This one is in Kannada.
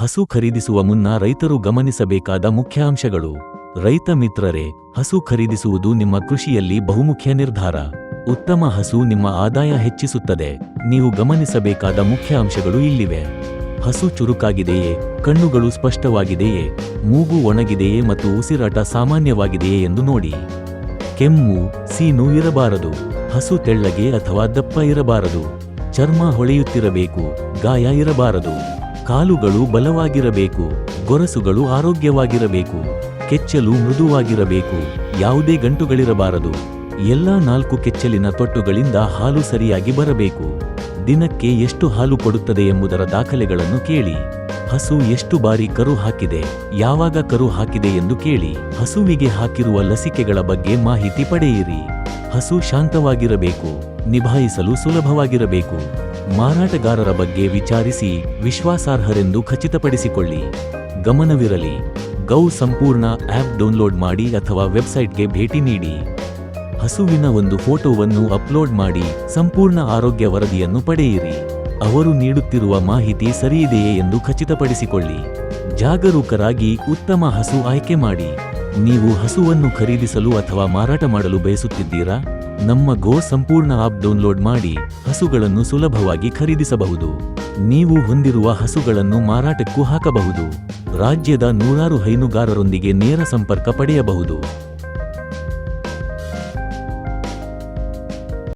ಹಸು ಖರೀದಿಸುವ ಮುನ್ನ ರೈತರು ಗಮನಿಸಬೇಕಾದ ಮುಖ್ಯಾಂಶಗಳು. ರೈತ ಮಿತ್ರರೇ, ಹಸು ಖರೀದಿಸುವುದು ನಿಮ್ಮ ಕೃಷಿಯಲ್ಲಿ ಬಹುಮುಖ್ಯ ನಿರ್ಧಾರ. ಉತ್ತಮ ಹಸು ನಿಮ್ಮ ಆದಾಯ ಹೆಚ್ಚಿಸುತ್ತದೆ. ನೀವು ಗಮನಿಸಬೇಕಾದ ಮುಖ್ಯ ಅಂಶಗಳು ಇಲ್ಲಿವೆ. ಹಸು ಚುರುಕಾಗಿದೆಯೇ? ಕಣ್ಣುಗಳು ಸ್ಪಷ್ಟವಾಗಿದೆಯೇ? ಮೂಗು ಒಣಗಿದೆಯೇ ಮತ್ತು ಉಸಿರಾಟ ಸಾಮಾನ್ಯವಾಗಿದೆಯೇ ಎಂದು ನೋಡಿ. ಕೆಮ್ಮು, ಸೀನು ಇರಬಾರದು. ಹಸು ತೆಳ್ಳಗೆ ಅಥವಾ ದಪ್ಪ ಇರಬಾರದು. ಚರ್ಮ ಹೊಳೆಯುತ್ತಿರಬೇಕು. ಗಾಯ ಇರಬಾರದು. ಕಾಲುಗಳು ಬಲವಾಗಿರಬೇಕು, ಗೊರಸುಗಳು ಆರೋಗ್ಯವಾಗಿರಬೇಕು, ಕೆಚ್ಚಲು ಮೃದುವಾಗಿರಬೇಕು, ಯಾವುದೇ ಗಂಟುಗಳಿರಬಾರದು. ಎಲ್ಲಾ ನಾಲ್ಕು ಕೆಚ್ಚಲಿನ ತೊಟ್ಟುಗಳಿಂದ ಹಾಲು ಸರಿಯಾಗಿ ಬರಬೇಕು. ದಿನಕ್ಕೆ ಎಷ್ಟು ಹಾಲು ಕೊಡುತ್ತದೆ ಎಂಬುದರ ದಾಖಲೆಗಳನ್ನು ಕೇಳಿ. ಹಸು ಎಷ್ಟು ಬಾರಿ ಕರು ಹಾಕಿದೆ, ಯಾವಾಗ ಕರು ಹಾಕಿದೆ ಎಂದು ಕೇಳಿ. ಹಸುವಿಗೆ ಹಾಕಿರುವ ಲಸಿಕೆಗಳ ಬಗ್ಗೆ ಮಾಹಿತಿ ಪಡೆಯಿರಿ. ಹಸು ಶಾಂತವಾಗಿರಬೇಕು, ನಿಭಾಯಿಸಲು ಸುಲಭವಾಗಿರಬೇಕು. ಮಾರಾಟಗಾರರ ಬಗ್ಗೆ ವಿಚಾರಿಸಿ ವಿಶ್ವಾಸಾರ್ಹರೆಂದು ಖಚಿತಪಡಿಸಿಕೊಳ್ಳಿ. ಗಮನವಿರಲಿ, ಗೌ ಸಂಪೂರ್ಣ ಆಪ್ ಡೌನ್ಲೋಡ್ ಮಾಡಿ ಅಥವಾ ವೆಬ್ಸೈಟ್ಗೆ ಭೇಟಿ ನೀಡಿ. ಹಸುವಿನ ಒಂದು ಫೋಟೋವನ್ನು ಅಪ್ಲೋಡ್ ಮಾಡಿ ಸಂಪೂರ್ಣ ಆರೋಗ್ಯ ವರದಿಯನ್ನು ಪಡೆಯಿರಿ. ಅವರು ನೀಡುತ್ತಿರುವ ಮಾಹಿತಿ ಸರಿಯಿದೆಯೇ ಎಂದು ಖಚಿತಪಡಿಸಿಕೊಳ್ಳಿ. ಜಾಗರೂಕರಾಗಿ ಉತ್ತಮ ಹಸು ಆಯ್ಕೆ ಮಾಡಿ. ನೀವು ಹಸುವನ್ನು ಖರೀದಿಸಲು ಅಥವಾ ಮಾರಾಟ ಮಾಡಲು ಬಯಸುತ್ತಿದ್ದೀರಾ? ನಮ್ಮ ಗೋ ಸಂಪೂರ್ಣ ಆಪ್ ಡೌನ್ಲೋಡ್ ಮಾಡಿ ಹಸುಗಳನ್ನು ಸುಲಭವಾಗಿ ಖರೀದಿಸಬಹುದು. ನೀವು ಹೊಂದಿರುವ ಹಸುಗಳನ್ನು ಮಾರಾಟಕ್ಕೂ ಹಾಕಬಹುದು. ರಾಜ್ಯದ ನೂರಾರು ಹೈನುಗಾರರೊಂದಿಗೆ ನೇರ ಸಂಪರ್ಕ ಪಡೆಯಬಹುದು.